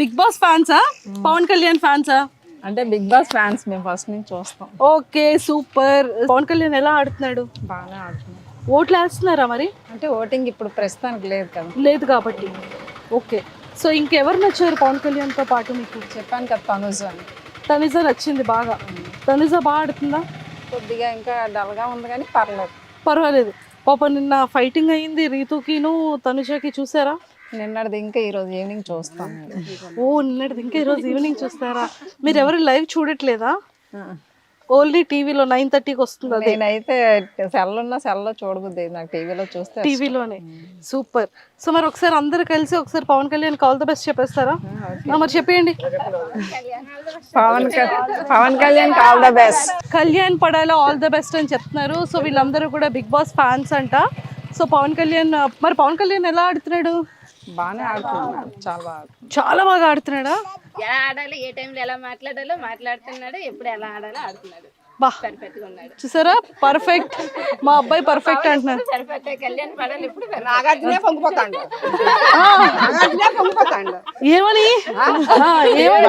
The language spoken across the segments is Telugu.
బిగ్ బాస్ ఫ్యాన్సా పవన్ కళ్యాణ్ ఫ్యాన్సా అంటే బిగ్ బాస్ ఫ్యాన్స్ మేము ఫస్ట్ నుంచి చూస్తాం. ఓకే సూపర్ పవన్ కళ్యాణ్ ఎలా ఆడుతున్నాడు? బాగానే ఆడుతున్నాం ఓట్లు వేస్తున్నారా మరి? అంటే ఓటింగ్ ఇప్పుడు ప్రస్తుతానికి లేదు కదా. లేదు కాబట్టి. ఓకే సో ఇంకెవరు నచ్చారు పవన్ కళ్యాణ్తో పాటు మీకు? చెప్పాను కదా తనుజ అని. తనిజ నచ్చింది బాగా. తనిజ బాగా ఆడుతుందా? కొద్దిగా ఇంకా డల్గా ఉంది కానీ పర్లేదు. పర్వాలేదు. పాప నిన్న ఫైటింగ్ అయింది రీతుకిను తనుజకి చూసారా? నిన్నటిది ఇంకా ఈరోజు ఈవినింగ్ చూస్తాం. ఓ నిన్నటిది ఇంకా ఈరోజు ఈవినింగ్ చూస్తారా? మీరు ఎవరు లైవ్ చూడట్లేదా? ఓన్లీ టీవీలో నైన్ థర్టీకి వస్తుంది నేనైతే సెల్ ఉన్న సెల్లో చూడబుద్ది నాకు టీవీలో చూస్తే. టీవీలోనే సూపర్. సో మరి ఒకసారి అందరు కలిసి ఒకసారి Pawan Kalyan all the best చెప్పేస్తారా? మరి చెప్పేయండి. Pawan Pawan Kalyan all the best. Kalyan పడాలో ఆల్ ద బెస్ట్ అని చెప్తున్నారు. సో వీళ్ళందరూ కూడా బిగ్ బాస్ ఫ్యాన్స్ అంట. సో పవన్ కళ్యాణ్ మరి పవన్ కళ్యాణ్ ఎలా ఆడుతున్నాడు? బాగానే ఆడుతున్నాడు. చాలా బాగా ఆడుతున్నాడు. చాలా బాగా ఆడుతున్నాడా? ఎలా ఆడాలి ఏ టైంలో ఎలా మాట్లాడాలో మాట్లాడుతున్నాడు ఎప్పుడు ఎలా ఆడాలో ఆడుతున్నాడు. బా. పర్ఫెక్ట్గా ఉన్నాడు చూసారా? పర్ఫెక్ట్. మా అబ్బాయి పర్ఫెక్ట్ అంటున్నారు ఏమని? ఆ, ఏమని?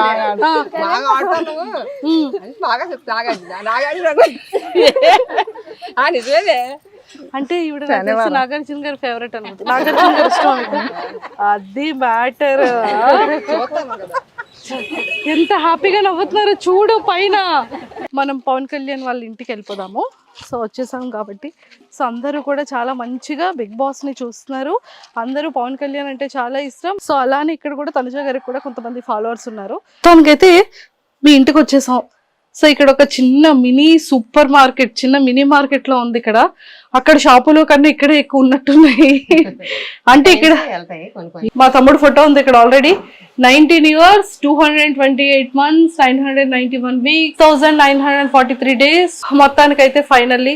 అంటే తెలిసి నాగార్జున గారి ఫేవరెట్ అనమాట. నాగార్జున గారు ఇష్టం. అది మ్యాటర్ ఎంత హ్యాపీగా నవ్వుతున్నారు చూడు పైన. మనం పవన్ కళ్యాణ్ వాళ్ళ ఇంటికి వెళ్ళిపోదాము. సో వచ్చేసాం కాబట్టి. సో అందరూ కూడా చాలా మంచిగా బిగ్ బాస్ని చూస్తున్నారు. అందరూ పవన్ కళ్యాణ్ అంటే చాలా ఇష్టం. సో అలానే ఇక్కడ కూడా తనుజ గారికి కూడా కొంతమంది ఫాలోవర్స్ ఉన్నారు. తనకైతే మీ ఇంటికి వచ్చేసాం. సో ఇక్కడ ఒక చిన్న మినీ సూపర్ మార్కెట్ చిన్న మినీ మార్కెట్లో ఉంది ఇక్కడ. అక్కడ షాపులో కన్నా ఇక్కడే ఎక్కువ ఉన్నట్టున్నాయి. అంటే ఇక్కడ మా తమ్ముడు ఫోటో ఉంది ఇక్కడ already. Nineteen years two hundred twenty eight months nine hundred ninety one week thousand nine hundred forty three days మొత్తానికి అయితే ఫైనల్లీ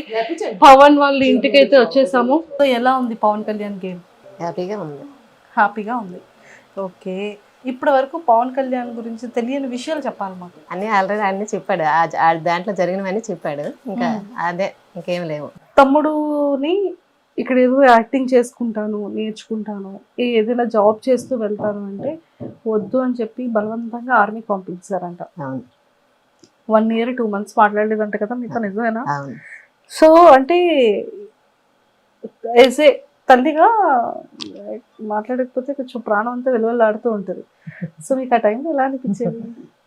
పవన్ వాళ్ళ ఇంటికి అయితే వచ్చేసాము. సో ఎలా ఉంది పవన్ కళ్యాణ్ గేమ్ హ్యాపీగా ఉంది. హ్యాపీగా ఉంది. ఓకే ఇప్పటి వరకు పవన్ కళ్యాణ్ గురించి తెలియని విషయాలు చెప్పాలి మాకు. అన్ని ఆల్రెడీ అన్ని చెప్పాడు. ఆ- దాంట్లో జరిగినవన్నీ చెప్పాడు. ఇంకా అదే ఇంకేం లేవు. తమ్ముడుని ఇక్కడ ఏదో యాక్టింగ్ చేసుకుంటాను నేర్చుకుంటాను ఏ- ఏదైనా జాబ్ చేస్తూ వెళ్తాను అంటే వద్దు అని చెప్పి బలవంతంగా ఆర్మీకి పంపించారంట. వన్ ఇయర్ టూ మంత్స్ మాట్లాడలేదంట కదా మీతో నిజమేనా? సో అంటే ఏసే తల్లిగా మాట్లాడకపోతే కొంచెం ప్రాణం అంతా వెలువలాడుతూ ఉంటుంది. సో మీకు ఆ టైంలో ఎలా అనిపించేది?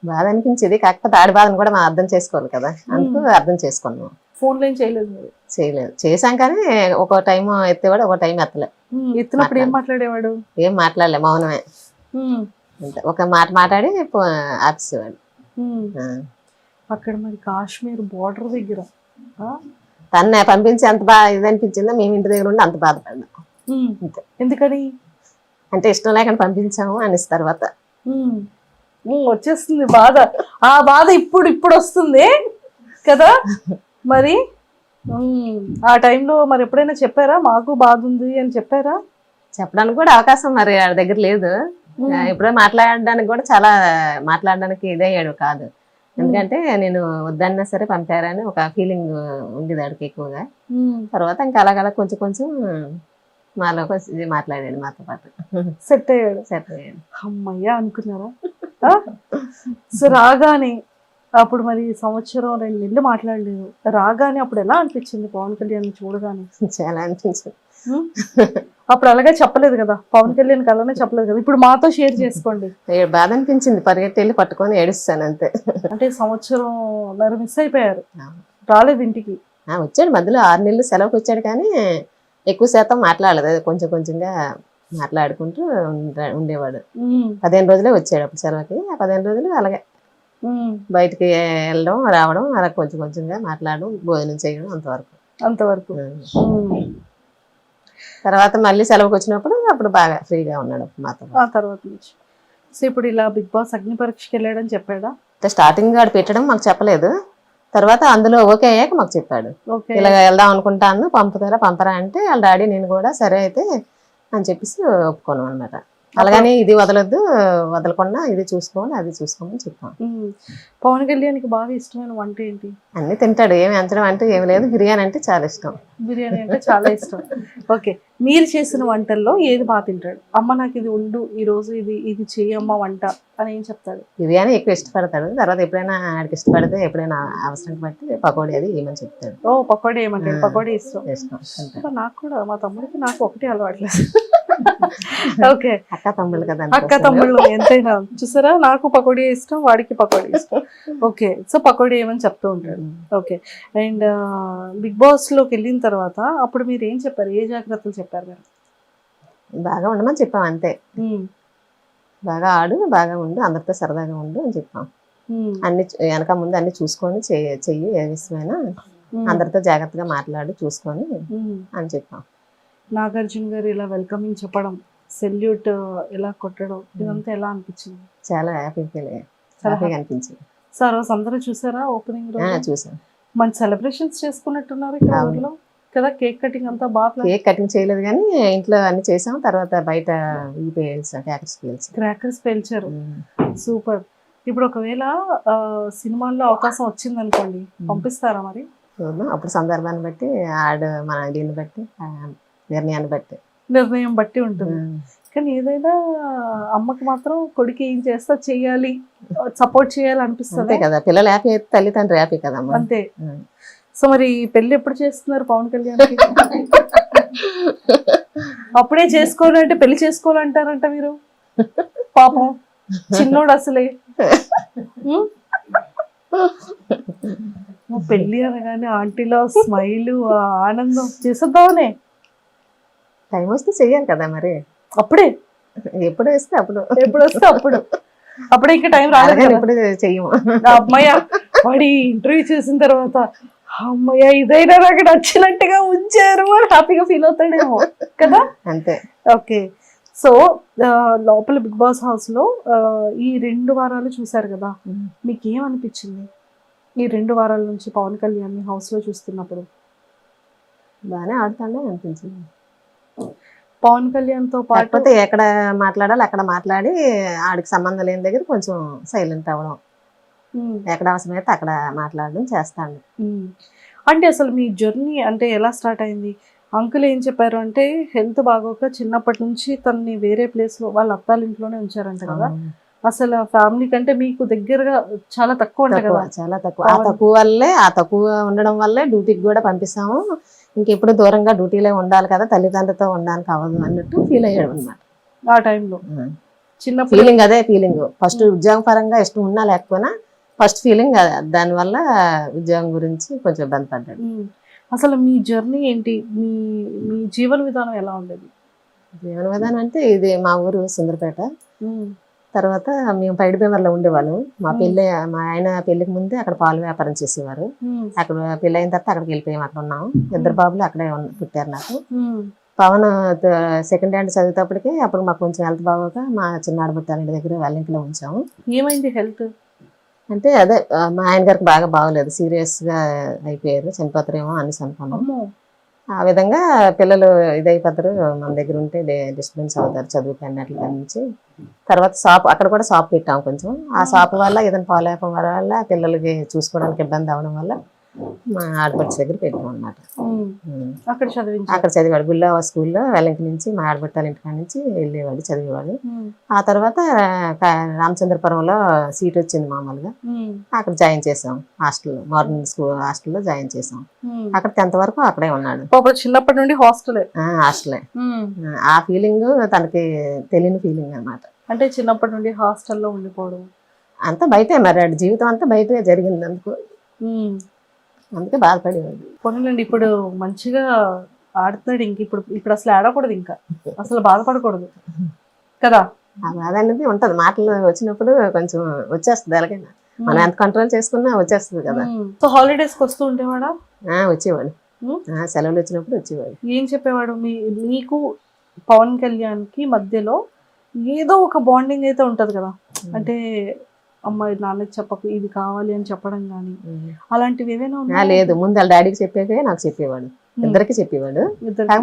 బాధ అనిపించేది. కాకపోతే ఆడి బాధను కూడా మనం అర్థం చేసుకోవాలి కదా. అందుకు అర్థం చేసుకున్నాం. ఫోన్లో ఏం చేయలేదు మీరు? చేయలేదు. చేశాం కానీ ఒక టైం ఎత్తేవాడు ఒక టైం ఎత్తలే. ఉమ్, ఎత్తినప్పుడు ఏం మాట్లాడేవాడు? ఏం మాట్లాడలే మౌనమే. అంతే. ఒక మాట మాట్లాడి ఆపేసేవాడు. అక్కడ మరి కాశ్మీర్ బార్డర్ దగ్గర? తన్నే పంపించి ఎంత బాగా ఇది అనిపించిందో? మేము ఇంటి దగ్గర ఉండి అంత బాధపడ్డాం. ఎందుకని? అంటే ఇష్టం లేకుండా పంపించాము అనేసి తర్వాత. వచ్చేస్తుంది బాధ. ఆ బాధ ఇప్పుడు ఇప్పుడు వస్తుంది. కదా? మరి? ఆ టైంలో మరి ఎప్పుడైనా చెప్పారా? మాకు బాధ ఉంది అని చెప్పారా? చెప్పడానికి కూడా అవకాశం మరి ఆడ దగ్గర లేదు. ఆ, ఇప్పుడే మాట్లాడడానికి కూడా చాలా మాట్లాడడానికి ఇదయ్యాడు కాదు. ఎందుకంటే నేను వద్దన్నా సరే పంపారని ఒక ఫీలింగ్ ఉండేది ఆడికి ఎక్కువగా. తర్వాత ఇంకా అలాగలా కొంచెం కొంచెం మాలో కొంచెం మాట్లాడాడు మాతో పాటు. సెట్ అయ్యాడు. సరే అమ్మయ్యా అనుకున్నారా? సో రాగానే అప్పుడు మరి సంవత్సరం రెండు నెలలు మాట్లాడలేదు. రాగానే అప్పుడు ఎలా అనిపించింది పవన్ కళ్యాణ్ చూడగానే? చాలా అనిపించింది? అప్పుడు అలాగే చెప్పలేదు కదా. పవన్ కళ్యాణ్ అలానే చెప్పలేదు కదా. ఇప్పుడు మాతో షేర్ చేసుకోండి. బాధ అనిపించింది. పరిగెత్తి వెళ్ళి పట్టుకొని ఏడుస్తాను అంతే. అంటే సంవత్సరం మిస్ అయిపోయారు. రాలేదు ఇంటికి. వచ్చాడు మధ్యలో ఆరు నెలలు సెలవుకి వచ్చాడు కానీ ఎక్కువ శాతం మాట్లాడలేదు. అదే కొంచెం కొంచెంగా మాట్లాడుకుంటూ ఉండ- ఉండేవాడు. పదిహేను రోజులే వచ్చాడు అప్పుడు సెలవుకి. ఆ పదిహేను రోజులు అలాగే. బయటికి వెళ్ళడం రావడం అలా కొంచెం కొంచెంగా మాట్లాడడం భోజనం చేయడం అంతవరకు. అంతవరకు. తర్వాత మళ్ళీ సెలవుకి వచ్చినప్పుడు అప్పుడు బాగా ఫ్రీగా ఉన్నాడు మాతో ఆ తర్వాత నుంచి. సో ఇప్పుడు ఇలా బిగ్ బాస్ అగ్ని పరీక్షకి వెళ్ళాడని చెప్పాడా? స్టార్టింగ్ ఆడు పెట్టడం మాకు చెప్పలేదు. తర్వాత అందులో ఓకే అయ్యాక మాకు చెప్పాడు. ఇలా వెళ్దాం అనుకుంటాను పంపుతారా పంపరా అంటే వాళ్ళ డాడీ నేను కూడా సరే అయితే అని చెప్పేసి ఒప్పుకోను అనమాట అలాగని ఇది వదలొద్దు వదలకుండా ఇది చూసుకోవాలి అది చూసుకోమని చెప్పాం. ఉమ్. పవన్ కళ్యాణ్కి బాగా ఇష్టమైన వంట ఏంటి? అన్ని తింటాడు ఏమి అంచడం అంటే ఏమి లేదు బిర్యానీ అంటే చాలా ఇష్టం. బిర్యానీ అంటే చాలా ఇష్టం. ఓకే. మీరు చేసిన వంటల్లో ఏది బాగా తింటాడు? అమ్మ నాకు ఇది ఉండు ఈ రోజు ఇది ఇది చెయ్యమ్మ వంట అని ఏం చెప్తాడు? బిర్యానీ ఎక్కువ ఇష్టపడతాడు. తర్వాత ఎప్పుడైనా ఆడికి ఇష్టపడితే ఎప్పుడైనా అవసరం బట్టి పకోడీ అది ఏమని చెప్తాడు. ఓ పకోడీ ఏమంటాడు? పకోడీ ఇష్టం. ఇష్టం. నాకు కూడా మా తమ్ముడికి నాకు ఒకటి అలవాట్లేదు. ఓకే. అక్క తమ్ముళ్ళు కదా అక్క. తమ్ముళ్ళు ఎంతైనా. చూసారా? నాకు పకోడీ ఇష్టం వాడికి పకోడీ ఇష్టం. ఓకే. సో పకోడీ ఏమని చెప్తూ ఉంటాడు. ఓకే. అండ్ బిగ్ బాస్లోకి వెళ్ళిన తర్వాత అప్పుడు మీరు ఏం చెప్పారు? ఏ జాగ్రత్తలు చెప్పారు? మీరు బాగా ఉండమని చెప్పాం అంతే. బాగా ఆడు బాగా ఉండు అందరితో సరదాగా ఉండు అని చెప్పాం. అన్ని వెనక ముందు అన్ని చూసుకొని చెయ్యి ఏ విషయమైనా అందరితో జాగ్రత్తగా మాట్లాడి చూసుకొని. అని చెప్పాం. నాగార్జున గారు ఇలా వెల్కమింగ్ చెప్పడం సెల్యూట్ ఇలా కొట్టడం ఇదంతా ఎలా అనిపించింది? చాలా హ్యాపీగా అనిపించింది. సో ఆ రోజు అందరూ చూసారా ఓపెనింగ్ చూసాం. మంచి సెలబ్రేషన్స్ చేసుకున్నట్టున్నారు ఇక్కడ కదా కేక్ కటింగ్ అంతా బాగా కేక్ కటింగ్ చేయలేదు కానీ ఇంట్లో అన్ని చేసాం తర్వాత బయట పేల్చాం పేల్చాం క్రాకర్స్ పేల్చారు. సూపర్. ఇప్పుడు ఒకవేళ సినిమాల్లో అవకాశం వచ్చింది అనుకోండి పంపిస్తారా మరి? అప్పుడు సందర్భాన్ని బట్టి ఆడు మన దీన్ని బట్టి నిర్ణయాన్ని బట్టి. నిర్ణయం బట్టి ఉంటుంది. కానీ ఏదైనా అమ్మకి మాత్రం కొడుకు ఏం చేస్తా చెయ్యాలి సపోర్ట్ చేయాలి అనిపిస్తుంది కదా. పిల్లలు హ్యాపీ అయితే తల్లిదండ్రులు హ్యాపీ కదమ్మా అంతే. సో మరి పెళ్ళి ఎప్పుడు చేస్తున్నారు పవన్ కళ్యాణ్ అప్పుడే చేసుకోవాలంటే పెళ్ళి చేసుకోవాలంటారంట మీరు? పాపం. చిన్నోడు అసలే. పెళ్ళి అనగానే ఆంటీలో స్మైల్ ఆనందం. చేసేద్దామనే. టైం వస్తే చెయ్యాలి కదా మరి. అప్పుడే. ఎప్పుడు వేస్తే అప్పుడు. ఎప్పుడు వస్తే అప్పుడు. అప్పుడే ఇంకా టైం రాలేదు. ఇప్పుడు చెయ్యము. ఆ అమ్మయ్య వాడి ఇంటర్వ్యూ చేసిన తర్వాత అమ్మయ్య ఇదైనా నాకు నచ్చినట్టుగా ఉంచారు అని హ్యాపీగా ఫీల్ అవుతాడేమో కదా? అంతే. ఓకే. సో లోపల బిగ్ బాస్ హౌస్లో ఈ రెండు వారాలు చూసారు కదా. మీకు ఏమనిపించింది ఈ రెండు వారాల నుంచి పవన్ కళ్యాణ్ హౌస్లో చూస్తున్నప్పుడు. బాగానే ఆడుతాడే అనిపించింది. పవన్ కళ్యాణ్తో పాటు ఎక్కడ మాట్లాడాలి అక్కడ మాట్లాడి ఆడికి సంబంధం లేని దగ్గర కొంచెం సైలెంట్ అవ్వడం. ఎక్కడ అవసరమైతే అక్కడ మాట్లాడడం చేస్తాను. అంటే అసలు మీ జర్నీ అంటే ఎలా స్టార్ట్ అయింది? అంకుల్ ఏం చెప్పారు అంటే హెల్త్ బాగోక చిన్నప్పటి నుంచి తనని వేరే ప్లేస్లో వాళ్ళ అత్తాల ఇంట్లోనే ఉంచారంట కదా. అసలు ఫ్యామిలీ కంటే మీకు దగ్గరగా చాలా తక్కువ కదా. చాలా తక్కువ. ఆ తక్కువ వల్లే ఆ తక్కువ ఉండడం వల్లే డ్యూటీకి కూడా పంపిస్తాము. ఇంకెప్పుడు దూరంగా డ్యూటీలో ఉండాలి కదా తల్లిదండ్రులతో ఉండడానికి అవ్వదు అన్నట్టు ఫీల్ అయ్యాడు అనమాట ఆ టైంలో. చిన్నప్పుడు ఫీలింగ్ అదే ఫీలింగ్. ఫస్ట్ ఉద్యోగం పరంగా ఇష్టం ఉన్నా లేకపోయినా ఫస్ట్ ఫీలింగ్ దానివల్ల ఉద్యోగం గురించి కొంచెం ఇబ్బంది పడ్డాడు. అసలు మీ జర్నీ ఏంటి? మీ మీ జీవన విధానం ఎలా ఉండేది? జీవన విధానం అంటే ఇది మా ఊరు సుందరపేట. తర్వాత మేము పైడి బేమర్లో ఉండేవాళ్ళం. మా. పెళ్ళి మా ఆయన పెళ్ళికి ముందే అక్కడ పాలు వ్యాపారం చేసేవారు. అక్కడ పెళ్ళి అయిన తర్వాత అక్కడికి వెళ్ళిపోయాం అక్కడ ఉన్నాం. ఇద్దరు బాబులు అక్కడే పుట్టారు నాకు. పవన్ సెకండ్ హ్యాండ్ చదివేటప్పటికి అప్పుడు మాకు కొంచెం హెల్త్ బాగోక మా చిన్న ఆడబుట్టాలంటి దగ్గర వాళ్ళింట్లో ఉంచాము. ఏమైంది హెల్త్? అంటే అదే మా ఆయన గారికి బాగా బాగోలేదు. సీరియస్గా అయిపోయారు. చనిపోతారేమో అనేసి అనుకున్నాం. అమ్మో! ఆ విధంగా పిల్లలు ఇదైపోతారు. మన దగ్గర ఉంటే డిస్టర్బెన్స్ అవుతారు చదువుకు అన్నట్ల నుంచి. తర్వాత షాప్ అక్కడ కూడా షాప్ పెట్టాం కొంచెం. ఆ షాప్ వల్ల ఏదైనా పాలేపం వల్ల పిల్లలకి చూసుకోవడానికి ఇబ్బంది అవడం వల్ల మా ఆడపడుచు దగ్గర పెట్టాం అన్నమాట ఉమ్, అక్కడ చదివించారు. అక్కడ చదివాడు గుల్లావ స్కూల్లో వెల్లంక నుంచి మా ఆడబట్టాల ఇంటికాడ నుంచి వెళ్ళేవాడు చదివేవాడు. ఆ తర్వాత రామచంద్రపురంలో సీట్ వచ్చింది మామూలుగా. అక్కడ జాయిన్ చేసాం హాస్టల్ మార్నింగ్ స్కూల్ హాస్టల్లో జాయిన్ చేసాం. అక్కడ టెన్త్ వరకు అక్కడే ఉన్నాడు. పాప చిన్నప్పటి నుండి హాస్టలే. హాస్టలే. ఆ ఫీలింగ్ తనకి తెలియని ఫీలింగ్ అన్నమాట. అంటే చిన్నప్పటి నుండి హాస్టల్లో ఉండిపోవడం. అంతా బయటే మరి జీవితం అంతా బయటే జరిగింది అందుకు. అందుకే బాధపడేవాడు పోనీలేండి ఇప్పుడు మంచిగా ఆడుతున్నాడు ఇంక ఇప్పుడు ఇప్పుడు అసలు ఆడకూడదు ఇంకా. అసలు బాధపడకూడదు. కదా? ఆ బాధ అనేది ఉంటది. మాటలు వచ్చినప్పుడు కొంచెం వచ్చేస్తుంది ఎలాగైనా. మనం ఎంత కంట్రోల్ చేసుకున్నా వచ్చేస్తుంది కదా. సో హాలిడేస్కి వస్తూ ఉండేవాడా ఆ, వచ్చేవాడు. ఆ, సెలవులు వచ్చినప్పుడు వచ్చేవాడు ఏం చెప్పేవాడు? మీ మీకు పవన్ కళ్యాణ్కి మధ్యలో ఏదో ఒక బాండింగ్ అయితే ఉంటది కదా. అంటే అమ్మాయి నాన్నకి చెప్పకు ఇది కావాలి అని చెప్పడం కానీ అలాంటివి ఉన్నాయా? లేదు. ముందు వాళ్ళ డాడీకి చెప్పాకే నాకు చెప్పేవాడు. ఇద్దరికి చెప్పేవాడు.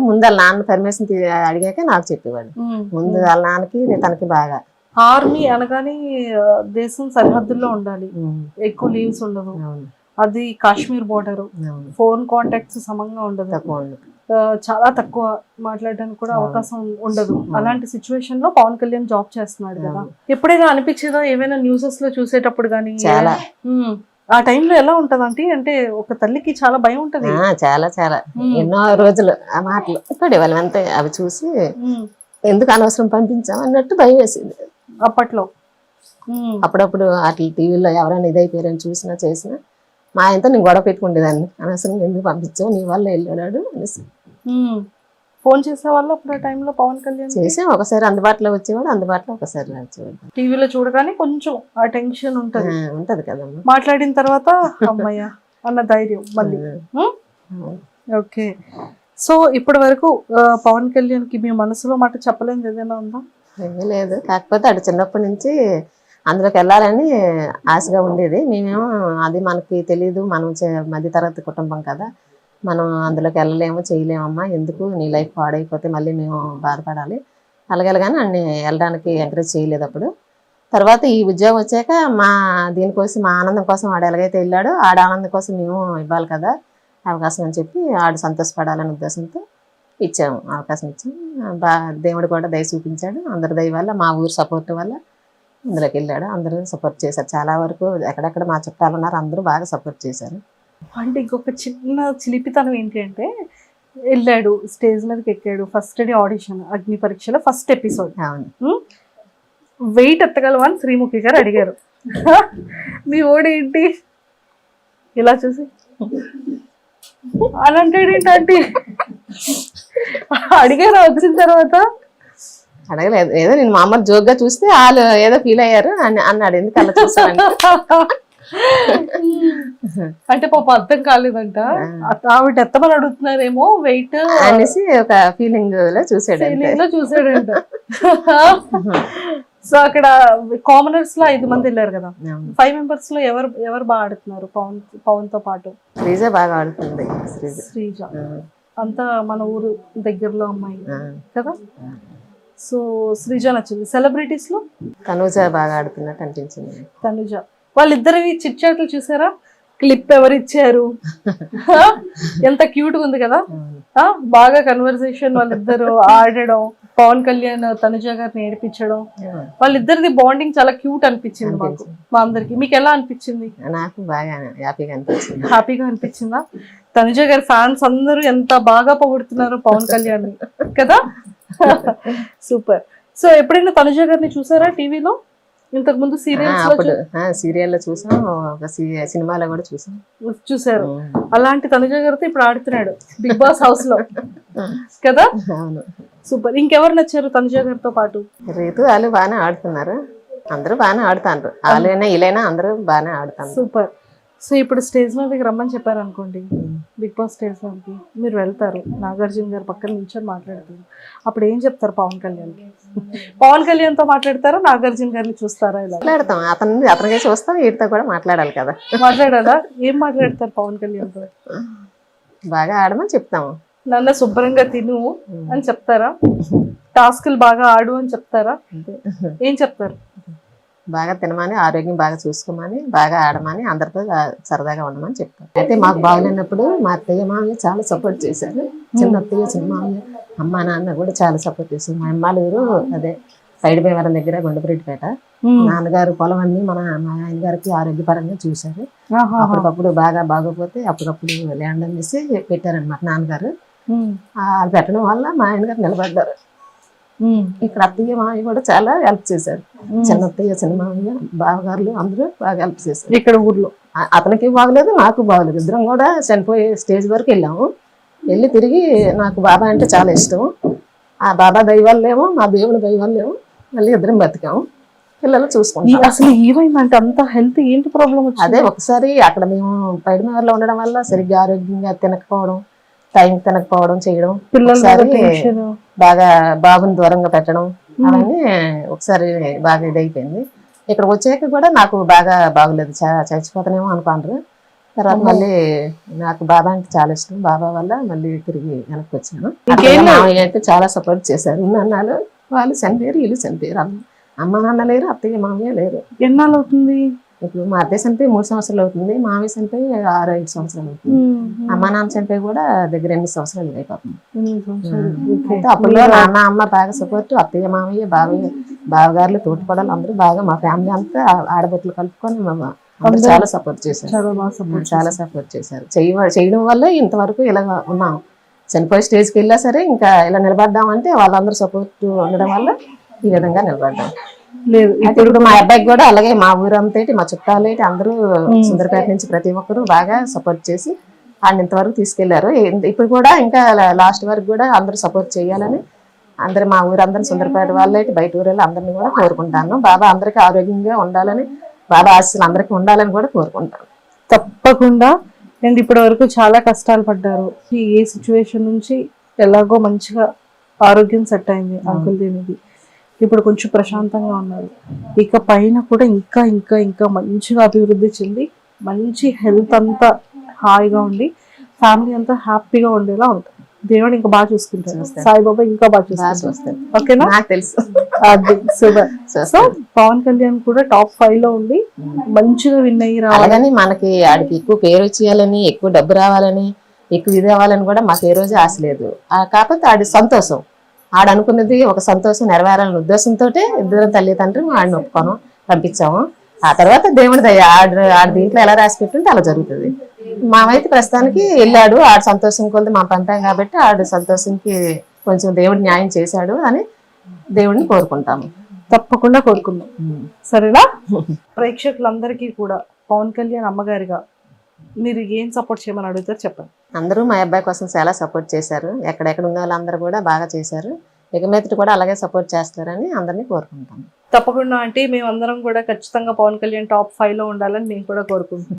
ముందు వాళ్ళ నాన్న పర్మిషన్ అడిగాక నాకు చెప్పేవాడు. ముందు వాళ్ళ నాన్నకి తనకి బాగా. ఆర్మీ అనగానే దేశం సరిహద్దుల్లో ఉండాలి. ఎక్కువ లీవ్స్ ఉండవు. అది కాశ్మీర్ బోర్డర్ ఫోన్ కాంటాక్ట్స్ సమంగా ఉండదు. చాలా తక్కువ మాట్లాడడానికి కూడా అవకాశం ఉండదు. అలాంటి సిచ్యువేషన్లో పవన్ కళ్యాణ్ జాబ్ చేస్తున్నాడు కదా. ఎప్పుడైనా అనిపించేదా? ఏమైనా న్యూసెస్లో చూసేటప్పుడు కానీ చాలా. ఆ టైంలో ఎలా ఉంటదంటే అంటే ఒక తల్లికి చాలా భయం ఉంటది. ఆ, చాలా చాలా. ఎన్నో రోజులు ఆ మాటలు. పడేవాళ్ళం అంతే అవి చూసి ఎందుకు అనవసరం పంపించాం అన్నట్టు భయం వేసింది. అప్పట్లో. అప్పుడప్పుడు అట్లా టీవీలో ఎవరైనా ఇదైపోయారని చూసినా చేసినా మా ఆయనతో నేను గొడవ పెట్టుకుండేదాన్ని. అనవసరం ఎందుకు పంపించావు? నీ వల్ల వెళ్ళాడు అనేసి. ఫోన్ చేసే వాళ్ళు అప్పుడు ఆ టైంలో పవన్ కళ్యాణ్ చేసి. ఒకసారి అందుబాటులో వచ్చేవాడు అందుబాటులో ఒకసారి వచ్చేవాడు టీవీలో చూడగానే కొంచెం ఆ టెన్షన్ ఉంటది. ఉంటది కదమ్మా మాట్లాడిన తర్వాత అమ్మయ్య అన్న ధైర్యం మళ్ళీ. ఓకే. సో ఇప్పటి వరకు పవన్ కళ్యాణ్కి మీ మనసులో మాట చెప్పలేనిది ఏదైనా ఉందా? ఏమీ లేదు. కాకపోతే అటు చిన్నప్పటి నుంచి అందులోకి వెళ్ళాలని ఆశగా ఉండేది. మేమేమో అది మనకి తెలియదు మనం చే- మధ్యతరగతి కుటుంబం కదా. మనం అందులోకి వెళ్ళలేము చేయలేమమ్మా ఎందుకు? నీ లైఫ్ పాడైపోతే మళ్ళీ మేము బాధపడాలి. అలాగేలాగానే అన్ని వెళ్ళడానికి ఎంకరేజ్ చేయలేదు అప్పుడు. తర్వాత ఈ ఉద్యోగం వచ్చాక మా దీనికోసం మా ఆనందం కోసం వాడు ఎలాగైతే వెళ్ళాడో ఆడ ఆనందం కోసం మేము ఇవ్వాలి కదా అవకాశం అని చెప్పి ఆడు సంతోషపడాలనే ఉద్దేశంతో ఇచ్చాము అవకాశం ఇచ్చాము. బా దేవుడు కూడా దయ చూపించాడు. అందరి దయ వల్ల మా ఊరు సపోర్ట్ వల్ల అందులోకి వెళ్ళాడు. అందరూ సపోర్ట్ చేశారు. చాలా వరకు ఎక్కడెక్కడ మా చుట్టాలు ఉన్నారు అందరూ బాగా సపోర్ట్ చేశారు. అంటే ఇంకొక చిన్న చిలిపితనం ఏంటి అంటే వెళ్ళాడు స్టేజ్ మీదకి ఎక్కాడు ఫస్ట్ డే ఆడిషన్ అగ్ని పరీక్షలో ఫస్ట్ ఎపిసోడ్ వెయిట్ ఎత్తగలవా అని శ్రీముఖి గారు అడిగారు. మీ ఓడేంటి ఇలా చూసి. అలా అంటాడు ఏంటంటే అడిగారు వచ్చిన తర్వాత. అడగలేదు. ఏదో నేను మామూలు జోక్గా చూస్తే వాళ్ళు ఏదో ఫీల్ అయ్యారు అని అన్నాడు. ఎందుకు అలా చూసాను అంటే పాప అర్థం కాలేదంట. ఆవిడ ఎత్తమని అడుగుతున్నారేమో వెయిట్ అనేసి ఒక ఫీలింగ్లో చూసాడు లో చూసాడంట. సో అక్కడ కామనర్స్లో ఐదు మంది వెళ్ళారు కదా. ఫైవ్ మెంబర్స్లో ఎవరు ఎవరు బాగా ఆడుతున్నారు పవన్ పవన్తో పాటు? శ్రీజ బాగా ఆడుతుంది. శ్రీజ. అంతా మన ఊరు దగ్గరలో అమ్మాయి. కదా? సో శ్రీజ నచ్చింది. సెలబ్రిటీస్లో? తనూజ బాగా ఆడుతున్నట్టు అనిపించింది. తనుజ. వాళ్ళిద్దరివి చిట్ చాట్లు చూసారా? క్లిప్ ఎవరు ఇచ్చారు ఆ? ఎంత క్యూట్ ఉంది కదా? బాగా కన్వర్సేషన్ వాళ్ళిద్దరు ఆడడం పవన్ కళ్యాణ్ తనుజ గారిని ఏడిపించడం. వాళ్ళిద్దరిది బాండింగ్ చాలా క్యూట్ అనిపించింది మాకు మా అందరికి. మీకు ఎలా అనిపించింది? నాకు బాగా హ్యాపీగా అనిపించింది. హ్యాపీగా అనిపించిందా? తనుజ గారి ఫ్యాన్స్ అందరూ ఎంత బాగా పొగుడుతున్నారు పవన్ కళ్యాణ్. కదా? సూపర్ సో ఎప్పుడైనా తనుజ గారిని చూసారా టీవీలో? ఇంతకు ముందు ఆ, సీరియల్స్లో అప్పుడు సీరియల్లో చూసాం ఒక సినిమాలో కూడా చూసాం. చూసారు. అలాంటి తనుజ గారితో ఇప్పుడు ఆడుతున్నాడు బిగ్ బాస్ హౌస్లో. కదా? సూపర్. ఇంకెవరు నచ్చారు తనుజ గారితో పాటు? రీతు వాళ్ళు బాగానే ఆడుతున్నారు. అందరూ బాగానే ఆడుతాండ్రు. వాళ్ళైనా వీళ్ళైనా అందరూ బాగానే ఆడుతారు సూపర్. సో ఇప్పుడు స్టేజ్ మీదకి రమ్మని చెప్పారు అనుకోండి బిగ్ బాస్ స్టేజ్ మీదకి మీరు వెళ్తారు. నాగార్జున గారు పక్కన నించొని మాట్లాడుతారు. అప్పుడు ఏం చెప్తారు పవన్ కళ్యాణ్? పవన్ కళ్యాణ్తో మాట్లాడతారా? నాగార్జున గారిని చూస్తారా ఇలా? మాట్లాడతాం. అతను అతనికే చూస్తాం వీటితో కూడా మాట్లాడాలి కదా. మాట్లాడాలా? ఏం మాట్లాడతారు పవన్ కళ్యాణ్తో బాగా ఆడమని చెప్తాము నన్ను శుభ్రంగా తిను అని చెప్తారా? టాస్కులు బాగా ఆడు అని చెప్తారా? ఏం చెప్తారు? బాగా తినమని ఆరోగ్యం బాగా చూసుకోమని బాగా ఆడమని అందరితో సరదాగా ఉండమని చెప్తాను అయితే మాకు బాగలేనప్పుడు మా అత్తయ్య మామయ్య చాలా సపోర్ట్ చేశారు. చిన్న అత్తయ్య చిన్న మామయ్య అమ్మ నాన్న కూడా చాలా సపోర్ట్ చేశారు. మా అమ్మాలు ఊరు అదే సైడ్ భీమవరం దగ్గర గుండపరెడ్డిపేట నాన్నగారు పొలం అన్ని మన మా ఆయన గారికి ఆరోగ్యపరంగా చూశారు. అప్పటికప్పుడు బాగా బాగోపోతే అప్పటికప్పుడు ల్యాండ్ అనేసి పెట్టారనమాట నాన్నగారు. పెట్టడం వల్ల మా ఆయన గారు నిలబడ్డారు. ఇక్కడ అత్తయ్య మామయ్య కూడా చాలా హెల్ప్ చేశారు. చిన్న అత్తయ్య చిన్న మామయ్య బావగారులు అందరూ బాగా హెల్ప్ చేశారు. ఇక్కడ ఊర్లో. అతనికి బాగలేదు నాకు బాగలేదు. ఇద్దరం కూడా చనిపోయే స్టేజ్ వరకు వెళ్ళాము. వెళ్ళి తిరిగి నాకు బాబా అంటే చాలా ఇష్టం. ఆ బాబా దైవాలేమో మా దేవుని దైవాలేమో మళ్ళీ ఇద్దరం బతికాము. పిల్లలు చూసుకుంటాం. అసలు ఏమైందంటే అంత హెల్త్ ఏంటి ప్రాబ్లం అదే ఒకసారి అక్కడ మేము పైడిమేరలో ఉండడం వల్ల సరిగ్గా ఆరోగ్యంగా తినకపోవడం టైం తినకపోవడం చేయడం పిల్లల ఒకసారి బాగా బాబుని దూరంగా పెట్టడం అవన్నీ ఒకసారి బాగా ఇదైపోయింది. ఇక్కడ వచ్చాక కూడా నాకు బాగా బాగలేదు. చచ్చిపోతానేమో అనుకున్నారు తర్వాత మళ్ళీ నాకు బాబా అంటే చాలా ఇష్టం. బాబా వల్ల మళ్ళీ తిరిగి వెనక్కి వచ్చాను. మామయ్య అయితే చాలా సపోర్ట్ చేశారు. నాన్నలు వాళ్ళు చనిపోయారు వీళ్ళు చనిపోయారు అమ్మ అమ్మ నాన్న లేరు అత్తయ్య మామయ్య లేరు. ఎన్నాళ్ళు అవుతుంది? ఇప్పుడు మా అత్తయ్య చనిపోయి మూడు సంవత్సరాలు అవుతుంది మామయ్య చనిపోయి ఆరు ఐదు సంవత్సరాలు అవుతుంది. అమ్మ నాన్న చనిపోయి కూడా దగ్గర ఎనిమిది సంవత్సరాలు అయిపోతుంది. అయితే అప్పుడు నాన్న అమ్మ బాగా సపోర్ట్ అత్తయ్య మామయ్య బావయ్య బావగారులు తోటిపడాలి అందరూ బాగా మా ఫ్యామిలీ అంతా ఆడబొట్లు కలుపుకొని మా చాలా సపోర్ట్ చేశారు. చాలా సపోర్ట్ చేశారు. చేయ- చేయడం వల్ల ఇంతవరకు ఇలా ఉన్నాం. చనిపోయే స్టేజ్కి వెళ్ళా సరే ఇంకా ఇలా నిలబడ్డామంటే వాళ్ళందరూ సపోర్ట్ ఉండడం వల్ల ఈ విధంగా నిలబడ్డాం. లేదు. ఇప్పుడు మా అబ్బాయికి కూడా అలాగే మా ఊరంతేటి మా చుట్టాలేటి అందరూ సుందరపేట నుంచి ప్రతి ఒక్కరు బాగా సపోర్ట్ చేసి ఆయన ఇంతవరకు తీసుకెళ్ళారు. ఇప్పుడు కూడా ఇంకా లాస్ట్ వరకు కూడా అందరూ సపోర్ట్ చేయాలని అందరు మా ఊరందరూ సుందరపేట వాళ్ళేటి బయట ఊరిలో అందరిని కూడా కోరుకుంటాను. బాబా అందరికీ ఆరోగ్యంగా ఉండాలని బాబా ఆశీస్సులు అందరికీ ఉండాలని కూడా కోరుకుంటాను. తప్పకుండా. అండ్ ఇప్పటి వరకు చాలా కష్టాలు పడ్డారు. ఈ ఏ సిచ్యువేషన్ నుంచి ఎలాగో మంచిగా ఆరోగ్యం సెట్ అయింది అంకుల్ దీనికి ఇప్పుడు కొంచెం ప్రశాంతంగా ఉన్నారు. ఇక పైన కూడా ఇంకా ఇంకా ఇంకా మంచిగా అభివృద్ధి చెంది మంచి హెల్త్ అంతా హాయిగా ఉండి ఫ్యామిలీ అంతా హ్యాపీగా ఉండేలా ఉంటుంది. దేవుడు ఇంకా బాగా చూసుకుంటారు. సాయిబాబా ఇంకా బాగా చూసుకుంటారు ఓకేనా? నాకు తెలుసు. అది సూపర్. సో. పవన్ కళ్యాణ్ కూడా టాప్ ఫైవ్లో ఉండి మంచిగా విన్ అయ్యి రావాలి. అలాగని మనకి ఆడికి ఎక్కువ పేరు వచ్చేయాలని ఎక్కువ డబ్బు రావాలని ఎక్కువ ఇది అవ్వాలని కూడా మాకు ఏ రోజు ఆశ లేదు. కాకపోతే ఆడి సంతోషం. ఆడ అనుకున్నది ఒక సంతోషం నెరవేరాలనే ఉద్దేశంతో ఇద్దరు తల్లిదండ్రులు ఆడిని ఒప్పుకోను పంపించాము. ఆ తర్వాత దేవుడి దయ ఆడ ఆడ దీంట్లో ఎలా రాసి పెట్టుంటే అలా జరుగుతుంది. మామైతే ప్రస్తుతానికి వెళ్ళాడు ఆడ సంతోషం కొద్ది మా పంపాం కాబట్టి ఆడు సంతోషంకి కొంచెం దేవుడు న్యాయం చేశాడు అని దేవుడిని కోరుకుంటాము. తప్పకుండా కోరుకుందాం. సరేనా? ప్రేక్షకులందరికీ కూడా పవన్ కళ్యాణ్ అమ్మగారిగా మీరు ఏం సపోర్ట్ చేయమని అడుగుతారు చెప్పండి. అందరూ మా అబ్బాయి కోసం చాలా సపోర్ట్ చేశారు. ఎక్కడెక్కడ ఉన్న వాళ్ళందరూ కూడా బాగా చేశారు. మీదట కూడా అలాగే సపోర్ట్ చేస్తారని అందరినీ కోరుకుంటాం తప్పకుండా అంటే మేమందరం కూడా ఖచ్చితంగా పవన్ కళ్యాణ్ టాప్ ఫైవ్లో ఉండాలని మేము కూడా కోరుకుంటున్నాం.